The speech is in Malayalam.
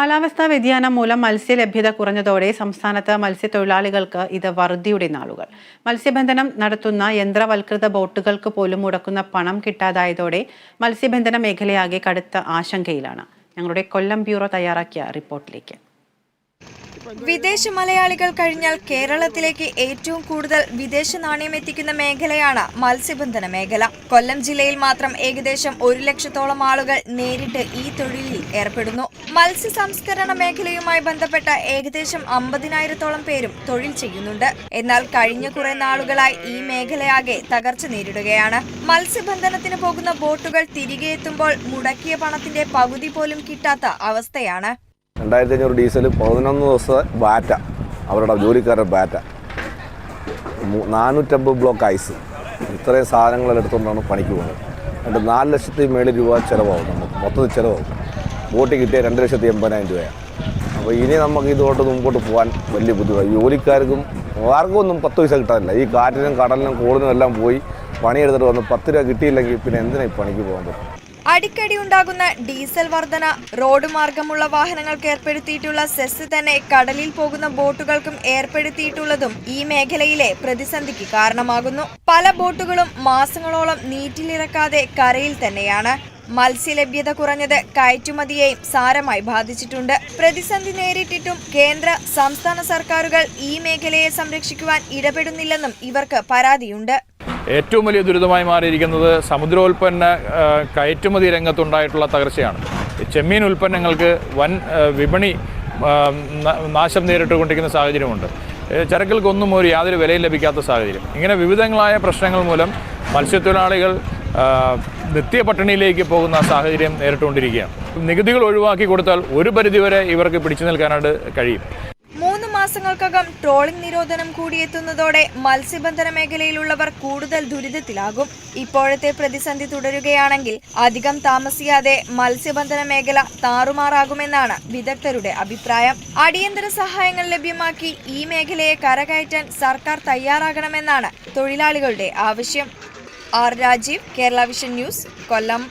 കാലാവസ്ഥാ വ്യതിയാനം മൂലം മത്സ്യലഭ്യത കുറഞ്ഞതോടെ സംസ്ഥാനത്ത് മത്സ്യത്തൊഴിലാളികൾക്ക് ഇത് വറുതിയുടെ നാളുകൾ. മത്സ്യബന്ധനം നടത്തുന്ന യന്ത്രവൽകൃത ബോട്ടുകൾക്ക് പോലും മുടക്കുന്ന പണം കിട്ടാതായതോടെ മത്സ്യബന്ധന മേഖലയാകെ കടുത്ത ആശങ്കയിലാണ്. ഞങ്ങളുടെ കൊല്ലം ബ്യൂറോ തയ്യാറാക്കിയ റിപ്പോർട്ടിലേക്ക്. വിദേശ മലയാളികൾ കഴിഞ്ഞാൽ കേരളത്തിലേക്ക് ഏറ്റവും കൂടുതൽ വിദേശ നാണയം എത്തിക്കുന്ന മേഖലയാണ് മത്സ്യബന്ധന മേഖല. കൊല്ലം ജില്ലയിൽ മാത്രം ഏകദേശം ഒരു ലക്ഷത്തോളം ആളുകൾ നേരിട്ട് ഈ തൊഴിലിൽ ഏർപ്പെടുന്നു. മത്സ്യ സംസ്കരണ മേഖലയുമായി ബന്ധപ്പെട്ട ഏകദേശം അമ്പതിനായിരത്തോളം പേരും തൊഴിൽ ചെയ്യുന്നുണ്ട്. എന്നാൽ കഴിഞ്ഞ കുറെ നാളുകളായി ഈ മേഖലയാകെ തകർച്ച നേരിടുകയാണ്. മത്സ്യബന്ധനത്തിന് പോകുന്ന ബോട്ടുകൾ തിരികെ എത്തുമ്പോൾ മുടക്കിയ പണത്തിന്റെ പകുതി പോലും കിട്ടാത്ത അവസ്ഥയാണ്. രണ്ടായിരത്തി അഞ്ഞൂറ് ഡീസൽ പതിനൊന്ന് ദിവസത്തെ ബാറ്റ. അവരുടെ ജോലിക്കാരുടെ ബാറ്റ. നാനൂറ്റമ്പത് ബ്ലോക്ക് ഐസ് ഇത്രയും സാധനങ്ങൾ എടുത്തുകൊണ്ടാണ് പണിക്ക് പോകുന്നത്. എന്നിട്ട് നാല് ലക്ഷത്തി മേളിൽ രൂപ ചിലവാകും നമുക്ക്. മൊത്തത്തിൽ ചിലവാകും. ബോട്ട് കിട്ടിയ രണ്ട് ലക്ഷത്തി എൺപതിനായിരം രൂപയാണ്. അപ്പോൾ ഇനി നമുക്ക് ഇതുകൊണ്ട് മുമ്പോട്ട് പോകാൻ വലിയ ബുദ്ധിമുട്ടാണ്. ജോലിക്കാർക്കും ആർക്കും ഒന്നും പത്ത് പൈസ കിട്ടാനില്ല. ഈ കാറ്റിനും കടലിനും കോളിനും എല്ലാം പോയി പണിയെടുത്തിട്ട് വന്ന് പത്ത് രൂപ കിട്ടിയില്ലെങ്കിൽ പിന്നെ എന്തിനാണ് ഈ പണിക്ക് പോകാൻ പറ്റും അടിക്കടി ഉണ്ടാകുന്ന ഡീസൽ വർധന റോഡ് മാർഗമുള്ള വാഹനങ്ങൾക്ക് ഏർപ്പെടുത്തിയിട്ടുള്ള സെസ് തന്നെ കടലിൽ പോകുന്ന ബോട്ടുകൾക്കും ഏർപ്പെടുത്തിയിട്ടുള്ളതും ഈ മേഖലയിലെ പ്രതിസന്ധിക്ക് കാരണമാകുന്നു. പല ബോട്ടുകളും മാസങ്ങളോളം നീറ്റിലിറക്കാതെ കരയിൽ തന്നെയാണ്. മത്സ്യലഭ്യത കുറഞ്ഞത് കയറ്റുമതിയെയും സാരമായി ബാധിച്ചിട്ടുണ്ട്. പ്രതിസന്ധി നേരിട്ടിട്ടും കേന്ദ്ര സംസ്ഥാന സർക്കാരുകൾ ഈ മേഖലയെ സംരക്ഷിക്കുവാൻ ഇടപെടുന്നില്ലെന്നും ഇവർക്ക് പരാതിയുണ്ട്. ഏറ്റവും വലിയ ദുരിതമായി മാറിയിരിക്കുന്നത് സമുദ്രോൽപ്പന്ന കയറ്റുമതി രംഗത്തുണ്ടായിട്ടുള്ള തകർച്ചയാണ്. ചെമ്മീൻ ഉൽപ്പന്നങ്ങൾക്ക് വൻ വിപണി നാശം നേരിട്ടുകൊണ്ടിരിക്കുന്ന സാഹചര്യമുണ്ട്. ചരക്കുകൾക്കൊന്നും ഒരു യാതൊരു വിലയും ലഭിക്കാത്ത സാഹചര്യം. ഇങ്ങനെ വിവിധങ്ങളായ പ്രശ്നങ്ങൾ മൂലം മത്സ്യത്തൊഴിലാളികൾ നിത്യ നിത്യപട്ടിണിയിലേക്ക് പോകുന്ന സാഹചര്യം നേരിട്ടുകൊണ്ടിരിക്കുകയാണ്. നികുതികൾ ഒഴിവാക്കി കൊടുത്താൽ ഒരു പരിധിവരെ ഇവർക്ക് പിടിച്ചു നിൽക്കാനായിട്ട് കഴിയും. മാസങ്ങൾക്കകം ട്രോളിംഗ് നിരോധനം കൂടിയെത്തുന്നതോടെ മത്സ്യബന്ധന മേഖലയിലുള്ളവർ കൂടുതൽ ദുരിതത്തിലാകും. ഇപ്പോഴത്തെ പ്രതിസന്ധി തുടരുകയാണെങ്കിൽ അധികം താമസിയാതെ മത്സ്യബന്ധന മേഖല താറുമാറാകുമെന്നാണ് വിദഗ്ധരുടെ അഭിപ്രായം. അടിയന്തര സഹായങ്ങൾ ലഭ്യമാക്കി ഈ മേഖലയെ കരകയറ്റാൻ സർക്കാർ തയ്യാറാകണമെന്നാണ് തൊഴിലാളികളുടെ ആവശ്യം. R Rajeev Kerala vision news Kollam.